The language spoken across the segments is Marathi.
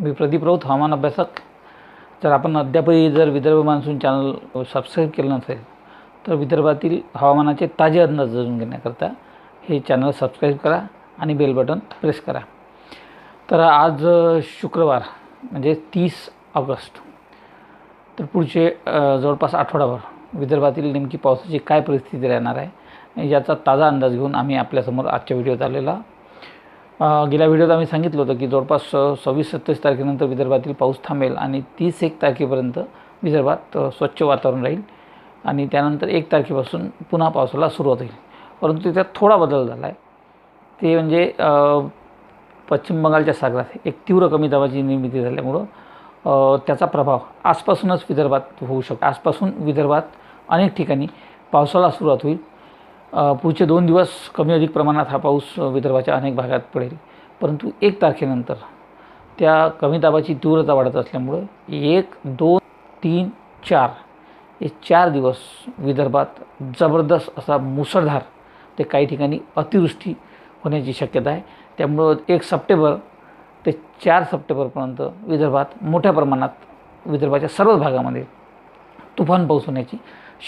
मी प्रदीप राऊत हवामान अभ्यासक. जर आपण अद्यापही जर विदर्भ मान्सून चॅनल सबस्क्राईब केलं नसेल तर विदर्भातील हवामानाचे ताजे अंदाज जाणून घेण्याकरता हे चॅनल सबस्क्राईब करा आणि बेल बटन प्रेस करा. तर आज शुक्रवार म्हणजे तीस ऑगस्ट. तर पुढचे जवळपास आठवडाभर विदर्भातील नेमकी पावसाची काय परिस्थिती राहणार आहे याचा ताजा अंदाज घेऊन आम्ही आपल्यासमोर आजच्या व्हिडिओत आलेला गेल्या व्हिडिओत आम्ही सांगितलं होतं की जवळपास सव्वीस सत्तावीस तारखेनंतर विदर्भातील पाऊस थांबेल आणि तीस एक तारखेपर्यंत विदर्भात स्वच्छ वातावरण राहील आणि त्यानंतर एक तारखेपासून पुन्हा पावसाला सुरुवात होईल. परंतु त्यात थोडा बदल झाला आहे ते म्हणजे पश्चिम बंगालच्या सागरात एक तीव्र कमी दाबाची निर्मिती झाल्यामुळं त्याचा प्रभाव आजपासूनच विदर्भात होऊ शकतो आजपासून विदर्भात अनेक ठिकाणी पावसाला सुरुवात होईल. पुढचे दोन दिवस कमी अधिक प्रमाणात हा पाऊस विदर्भाच्या अनेक भागात पडेल. परंतु एक तारखेनंतर त्या कमी दाबाची तीव्रता वाढत असल्यामुळं एक दोन तीन चार हे चार दिवस विदर्भात जबरदस्त असा मुसळधार ते काही ठिकाणी अतिवृष्टी होण्याची शक्यता आहे. त्यामुळं एक सप्टेंबर ते चार सप्टेंबरपर्यंत विदर्भात मोठ्या प्रमाणात विदर्भाच्या सर्वच भागामध्ये तुफान पाऊस होण्याची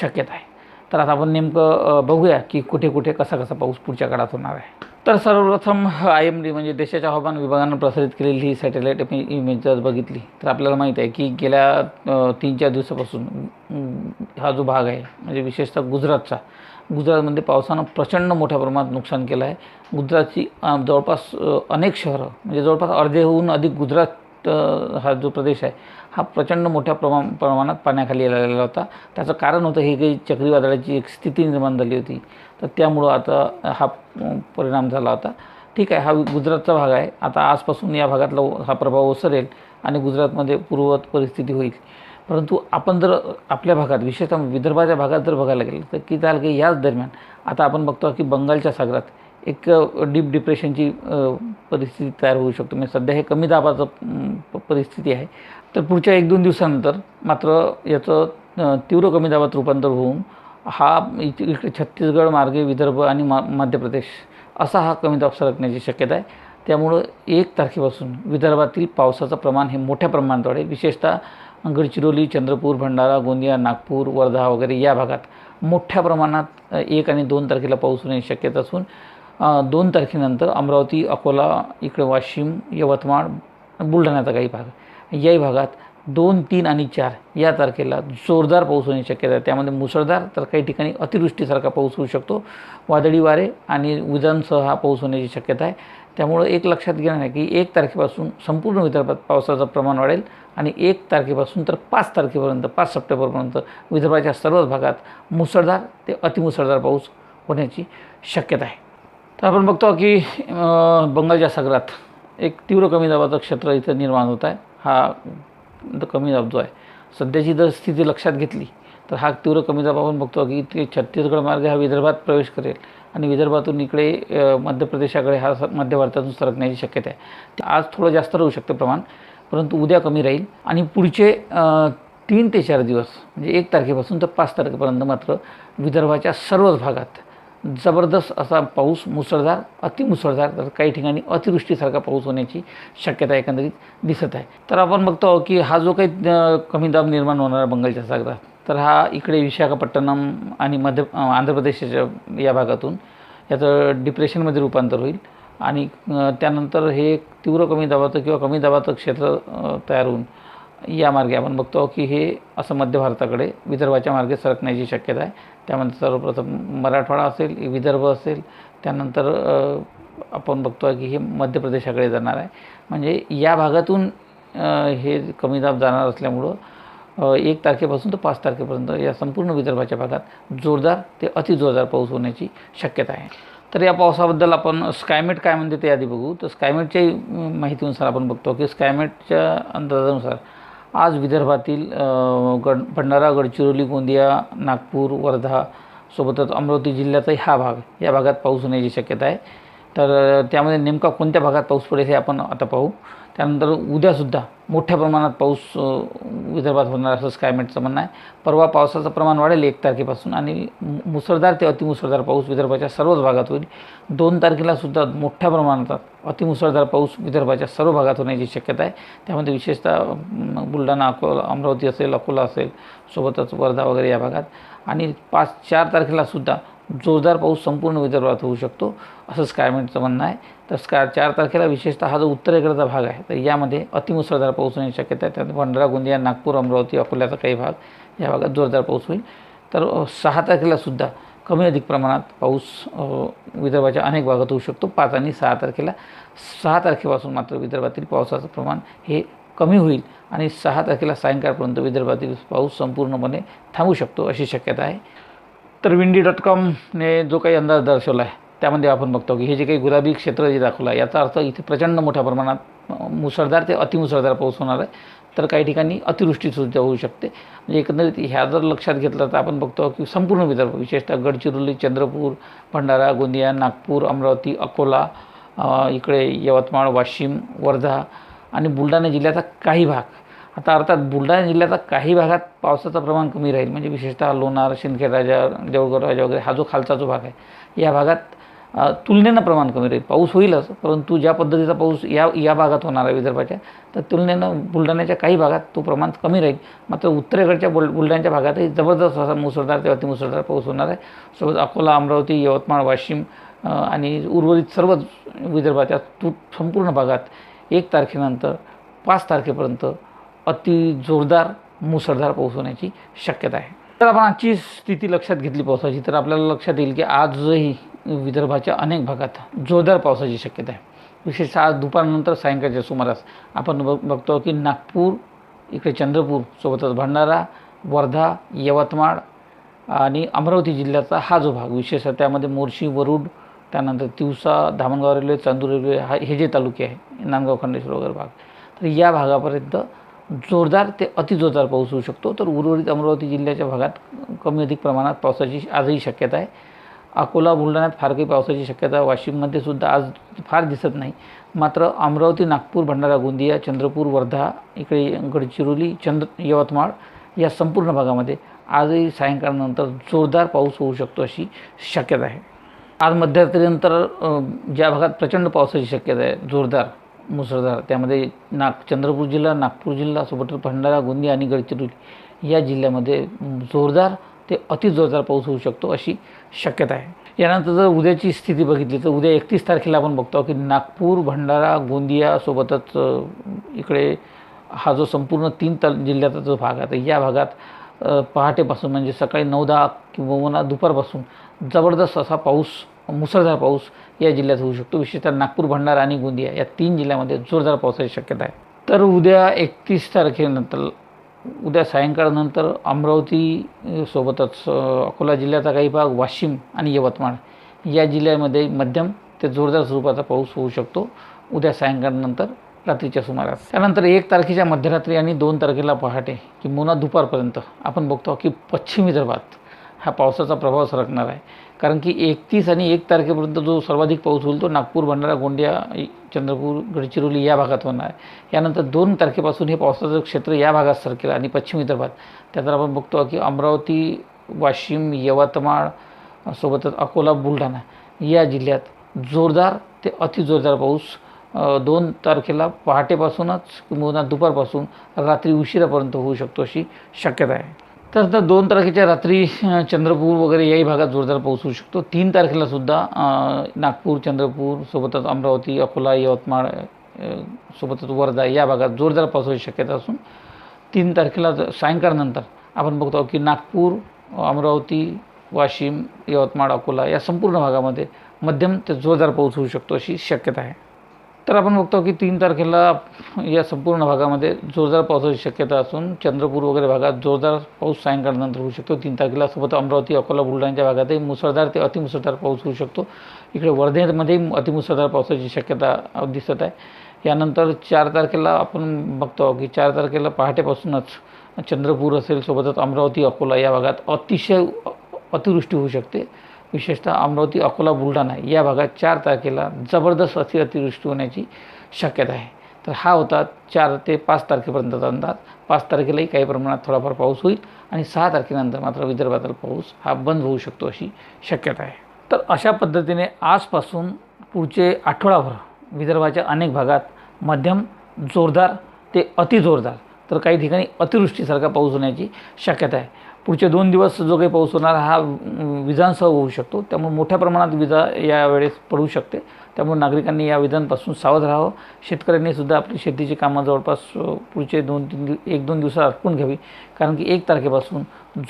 शक्यता आहे. तर आता आपण नेमकं बघूया की कुठे कुठे कसा कसा पाऊस पुढच्या काळात होणार आहे. तर सर्वप्रथम आय एम डी म्हणजे देशाच्या हवामान विभागानं प्रसारित केलेली ही सॅटेलाईट इमेज जर बघितली तर आपल्याला माहीत आहे की गेल्या तीन चार दिवसापासून हा जो भाग आहे म्हणजे विशेषतः गुजरातचा गुजरातमध्ये पावसानं प्रचंड मोठ्या प्रमाणात नुकसान केलं आहे. गुजरातची जवळपास अनेक शहरं म्हणजे जवळपास अर्धेहून अधिक गुजरात हा जो प्रदेश आहे हा प्रचंड मोठ्या प्रमा प्रमाणात पाण्याखाली आलेला होता. त्याचं कारण होतं ही काही चक्रीवादळाची एक स्थिती निर्माण झाली होती तर त्यामुळं आता हा परिणाम झाला होता. ठीक आहे हा गुजरातचा भाग आहे. आता आजपासून या भागातला हा प्रभाव ओसरेल आणि गुजरातमध्ये पूर्ववत परिस्थिती होईल. परंतु आपण जर आपल्या भागात विशेषतः विदर्भाच्या भागात जर बघायला गेलं तर की झालं की याच दरम्यान आता आपण बघतो की बंगालच्या सागरात एक डीप डिप्रेशनची परिस्थिती तयार होऊ शकतो. म्हणजे सध्या हे कमी दाबाचं परिस्थिती आहे. तर पुढच्या एक दोन दिवसानंतर मात्र याचं तीव्र कमी दाबात रूपांतर होऊन हा इकडे छत्तीसगड मार्गे विदर्भ आणि मा मध्य प्रदेश असा हा कमी दाब सरकण्याची शक्यता आहे. त्यामुळं एक तारखेपासून विदर्भातील पावसाचं प्रमाण हे मोठ्या प्रमाणात वाढेल. विशेषतः गडचिरोली चंद्रपूर भंडारा गोंदिया नागपूर वर्धा वगैरे या भागात मोठ्या प्रमाणात एक आणि दोन तारखेला पाऊस होण्याची शक्यता असून दोन तारखेनंतर अमरावती अकोला इकडे वाशिम यवतमाळ बुलढाण्याचा काही भाग. याही भागात दोन तीन आणि चार या तारखेला जोरदार पाऊस होण्याची शक्यता आहे. त्यामध्ये मुसळधार तर काही ठिकाणी अतिवृष्टीसारखा पाऊस होऊ शकतो. वादळी वारे आणि विजांसह हा पाऊस होण्याची शक्यता आहे. त्यामुळं एक लक्षात घेणं आहे की एक तारखेपासून संपूर्ण विदर्भात पावसाचं प्रमाण वाढेल आणि एक तारखेपासून तर पाच तारखेपर्यंत पाच सप्टेंबरपर्यंत विदर्भाच्या सर्वच भागात मुसळधार ते अतिमुसळधार पाऊस होण्याची शक्यता आहे. तर आपण बघतो की बंगालच्या सागरात एक तीव्र कमी दाबाचं क्षेत्र इथं निर्माण होत आहे. हा कमी दाब जो आहे सध्याची जर स्थिती लक्षात घेतली तर हा तीव्र कमी दाब आपण बघतो की ते छत्तीसगड मार्ग हा विदर्भात प्रवेश करेल आणि विदर्भातून इकडे मध्य प्रदेशाकडे हा मध्य भारतातून सरकण्याची शक्यता आहे. आज थोडं जास्त राहू शकतं प्रमाण परंतु उद्या कमी राहील आणि पुढचे तीन ते चार दिवस म्हणजे एक तारखेपासून तर पाच तारखेपर्यंत मात्र विदर्भाच्या सर्वच भागात जबरदस्त असा पाऊस मुसळधार अतिमुसळधार तर काही ठिकाणी अतिवृष्टीसारखा पाऊस होण्याची शक्यता एकंदरीत दिसत आहे. तर आपण बघतो की हा जो काही कमी दाब निर्माण होणारा बंगालच्या सागरात तर हा इकडे विशाखापट्टणम आणि मध्य आंध्र प्रदेशाच्या या भागातून याचं डिप्रेशनमध्ये रूपांतर होईल आणि त्यानंतर हे एक तीव्र कमी दाबाचं किंवा कमी दाबाचं क्षेत्र तयार होऊन या मार्गे आपण बघतो की हे असं मध्य भारताकडे विदर्भाच्या मार्गे सरकण्याची शक्यता आहे. त्यामध्ये सर्वप्रथम मराठवाडा असेल विदर्भ असेल त्यानंतर आपण बघतो आहे की हे मध्य प्रदेशाकडे जाणार आहे. म्हणजे या भागातून हे कमी दाब जाणार असल्यामुळं एक तारखेपासून तर पाच तारखेपर्यंत या संपूर्ण विदर्भाच्या भागात जोरदार ते अतिजोरदार पाऊस होण्याची शक्यता आहे. तर या पावसाबद्दल आपण स्कायमेट काय म्हणते ते आधी बघू. तर स्कायमेटच्याही माहितीनुसार आपण बघतो की स्कायमेटच्या अंदाजानुसार आज विदर्भातील गड भंडारा गडचिरोली गोंदिया नागपूर वर्धा सोबतच अमरावती जिल्ह्याचा हा भाग या भागात पाऊस होण्याची शक्यता आहे. तर त्यामध्ये नेमका कोणत्या भागात पाऊस पडेल हे आपण आता पाहू. त्यानंतर उद्यासुद्धा मोठ्या प्रमाणात पाऊस विदर्भात होणार असं क्लायमेटचं म्हणणं आहे. परवा पावसाचं प्रमाण वाढेल एक तारखेपासून आणि मुसळधार ते अतिमुसळधार पाऊस विदर्भाच्या सर्वच भागात होईल. दोन तारखेलासुद्धा मोठ्या प्रमाणात अतिमुसळधार पाऊस विदर्भाच्या सर्व भागात होण्याची शक्यता आहे. त्यामध्ये विशेषतः बुलढाणा अकोला अमरावती असेल अकोला असेल सोबतच वर्धा वगैरे या भागात. आणि पाच चार तारखेलासुद्धा जोरदार पाऊस संपूर्ण विदर्भात होऊ शकतो. असं स्कायमेटचं म्हणणं आहे. तर स्का चार तारखेला विशेषतः हा जो उत्तरेकडचा भाग आहे तर यामध्ये अतिमुसळधार पाऊस होण्याची शक्यता आहे. त्यात भंडारा गोंदिया नागपूर अमरावती अकोल्याचा काही भाग या भागात जोरदार पाऊस होईल. तर सहा तारखेला सुद्धा कमी अधिक प्रमाणात पाऊस विदर्भाच्या अनेक भागात होऊ शकतो. पाच आणि सहा तारखेला सहा तारखेपासून मात्र विदर्भातील पावसाचं प्रमाण हे कमी होईल आणि सहा तारखेला सायंकाळपर्यंत विदर्भातील पाऊस संपूर्णपणे थांबू शकतो अशी शक्यता आहे. तर विंडी डॉट कॉमने जो काही अंदाज दर्शवला आहे त्यामध्ये आपण बघतो की हे जे काही गुलाबी क्षेत्र जे दाखवलं आहे याचा अर्थ इथे प्रचंड मोठ्या प्रमाणात मुसळधार ते अतिमुसळधार पाऊस होणार आहे. तर काही ठिकाणी अतिवृष्टीसुद्धा होऊ शकते. म्हणजे एकंदरीत ह्या जर लक्षात घेतलं तर आपण बघतो की संपूर्ण विदर्भ विशेषतः गडचिरोली चंद्रपूर भंडारा गोंदिया नागपूर अमरावती अकोला इकडे यवतमाळ वाशिम वर्धा आणि बुलढाणा जिल्ह्याचा काही भाग आता अर्थात बुलढाणा जिल्ह्याचा काही भागात पावसाचं प्रमाण कमी राहील. म्हणजे विशेषतः लोणार शिंदखेड राजा देऊळगाव राजा वगैरे हा जो खालचा जो भाग आहे या भागात तुलनेनं प्रमाण कमी राहील. पाऊस होईलच परंतु ज्या पद्धतीचा पाऊस या या भागात होणार आहे विदर्भाच्या तर तुलनेनं बुलढाण्याच्या काही भागात तो प्रमाण कमी राहील. मात्र उत्तरेकडच्या बुल बुलढाण्याच्या भागातही जबरदस्त असा मुसळधार ते अतिमुसळधार पाऊस होणार आहे. सोबत अकोला अमरावती यवतमाळ वाशिम आणि उर्वरित सर्वच विदर्भाच्या तू संपूर्ण भागात एक तारखेनंतर पाच तारखेपर्यंत अति जोरदार मुसळधार पाऊस होण्याची शक्यता आहे. तर आपण आजची स्थिती लक्षात घेतली पावसाची तर आपल्याला लक्षात येईल की आजही विदर्भाच्या अनेक भागात जोरदार पावसाची शक्यता आहे. विशेषतः आज दुपारनंतर सायंकाळच्या सुमारास आपण बघ बघतो की नागपूर इकडे चंद्रपूर सोबतच भंडारा वर्धा यवतमाळ आणि अमरावती जिल्ह्याचा हा जो भाग विशेषतः त्यामध्ये मोर्शी वरुड त्यानंतर तिवसा धामणगाव रेल्वे चांदूर रेल्वे हा हे जे तालुके आहे नांदगाव खंडेश्वर वगैरे भाग तर या भागापर्यंत जोरदार ते अतिजोरदार पाऊस होऊ शकतो. तर उर्वरित अमरावती जिल्ह्याच्या भागात कमी अधिक प्रमाणात पावसाची आजही शक्यता आहे. अकोला बुलढाण्यात फार काही पावसाची शक्यता वाशिममध्ये सुद्धा आज फार दिसत नाही. मात्र अमरावती नागपूर भंडारा गोंदिया चंद्रपूर वर्धा इकडे गडचिरोली चंद्र यवतमाळ या संपूर्ण भागामध्ये आजही सायंकाळनंतर जोरदार पाऊस होऊ शकतो अशी शक्यता आहे. आज मध्यरात्रीनंतर ज्या भागात प्रचंड पावसाची शक्यता आहे जोरदार मुसळधार. त्यामध्ये नाग चंद्रपूर जिल्हा नागपूर जिल्हा सोबत भंडारा गोंदिया आणि गडचिरोली या जिल्ह्यामध्ये जोरदार ते अतिजोरदार पाऊस होऊ शकतो अशी शक्यता आहे. यानंतर जर उद्याची स्थिती बघितली तर उद्या एकतीस तारखेला आपण बघतो की नागपूर भंडारा गोंदिया सोबतच इकडे हा जो संपूर्ण तीन तल जिल्ह्याचा जो भाग आहे तर या भागात पहाटेपासून म्हणजे सकाळी नऊ दहा किंवा दुपारपासून जबरदस्त असा पाऊस मुसळधार पाऊस या जिल्ह्यात होऊ शकतो. विशेषतः नागपूर भंडारा आणि गोंदिया या तीन जिल्ह्यामध्ये जोरदार पावसाची शक्यता आहे. तर उद्या एकतीस तारखेनंतर उद्या सायंकाळनंतर अमरावती सोबतच अकोला जिल्ह्याचा काही भाग वाशिम आणि यवतमाळ या जिल्ह्यामध्ये मध्यम ते जोरदार स्वरूपाचा पाऊस होऊ शकतो. उद्या सायंकाळनंतर रात्रीच्या सुमारास. त्यानंतर एक तारखेच्या मध्यरात्री आणि दोन तारखेला पहाटे किंवा दुपारपर्यंत आपण बघतो की पश्चिम विदर्भात हा पावसाचा प्रभाव सरकणार आहे. कारण की एकतीस आणि एक तारखेपर्यंत जो सर्वाधिक पाऊस होईल तो नागपूर भंडारा गोंदिया चंद्रपूर गडचिरोली या भागात होणार आहे. यानंतर दोन तारखेपासून हे पावसाचं क्षेत्र या भागात सरकेल आणि पश्चिम विदर्भात. त्यानंतर आपण बघतो की अमरावती वाशिम यवतमाळ सोबतच अकोला बुलढाणा या जिल्ह्यात जोरदार ते अतिजोरदार पाऊस दोन तारखेला पहाटेपासूनच किंवा दुपारपासून रात्री उशिरापर्यंत होऊ शकतो अशी शक्यता आहे. तर तर दोन तारखेच्या रात्री चंद्रपूर वगैरे याही भागात जोरदार पाऊस होऊ शकतो. तीन तारखेला सुद्धा नागपूर चंद्रपूर सोबतच अमरावती अकोला यवतमाळ सोबतच वर्धा या भागात जोरदार पावसाची शक्यता असून तीन तारखेला सायंकाळनंतर आपण बघतो की नागपूर अमरावती वाशिम यवतमाळ अकोला या संपूर्ण भागामध्ये मध्यम ते जोरदार पाऊस होऊ शकतो अशी शक्यता आहे. तर आपण बघतो की तीन तारखेला या संपूर्ण भागामध्ये जोरदार पावसाची शक्यता असून चंद्रपूर वगैरे भागात जोरदार पाऊस सायंकाळनंतर होऊ शकतो. तीन तारखेला सोबत अमरावती अकोला बुलढाण्याच्या भागातही मुसळधार ते अतिमुसळधार पाऊस होऊ शकतो. इकडे वर्धेमध्येही अतिमुसळधार पावसाची शक्यता दिसत आहे. यानंतर चार तारखेला आपण बघतो की चार तारखेला पहाटेपासूनच चंद्रपूर असेल सोबतच अमरावती अकोला या भागात अतिशय अतिवृष्टी होऊ शकते. विशेषतः अमरावती अकोला बुलढाणा या भागात चार तारखेला जबरदस्त अति अतिवृष्टी होण्याची शक्यता आहे. तर हा होता चार ते पाच तारखेपर्यंतचा अंदाज. पाच तारखेलाही काही प्रमाणात थोडाफार पाऊस होईल आणि सहा तारखेनंतर मात्र विदर्भातील पाऊस हा बंद होऊ शकतो अशी शक्यता आहे. तर अशा पद्धतीने आजपासून पुढचे आठवडाभर विदर्भाच्या अनेक भागात मध्यम जोरदार ते अतिजोरदार तर काही ठिकाणी अतिवृष्टीसारखा पाऊस होण्याची शक्यता आहे. पुढचे दोन दिवस जो काही पाऊस होणार हा विजांसह होऊ शकतो. त्यामुळे मोठ्या प्रमाणात विजा यावेळेस पडू शकते. त्यामुळे नागरिकांनी या विजांपासून सावध राहावं. शेतकऱ्यांनी सुद्धा आपली शेतीची कामं जवळपास पुढचे दोन तीन एक दोन दिवसात आटपून घ्यावी. कारण की एक तारखेपासून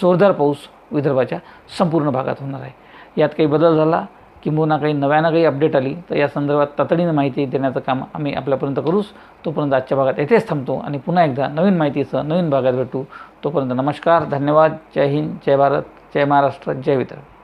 जोरदार पाऊस विदर्भाच्या संपूर्ण भागात होणार आहे. यात काही बदल झाला किंबहुना काही नव्यानं काही अपडेट आली तर या संदर्भात तातडीनं माहिती देण्याचं काम आम्ही आपल्यापर्यंत करूच. तोपर्यंत आजच्या भागात येथेच थांबतो आणि पुन्हा एकदा नवीन माहितीसह नवीन भागात भेटू. तोपर्यंत नमस्कार धन्यवाद. जय हिंद जय भारत जय महाराष्ट्र जय विदर्भ.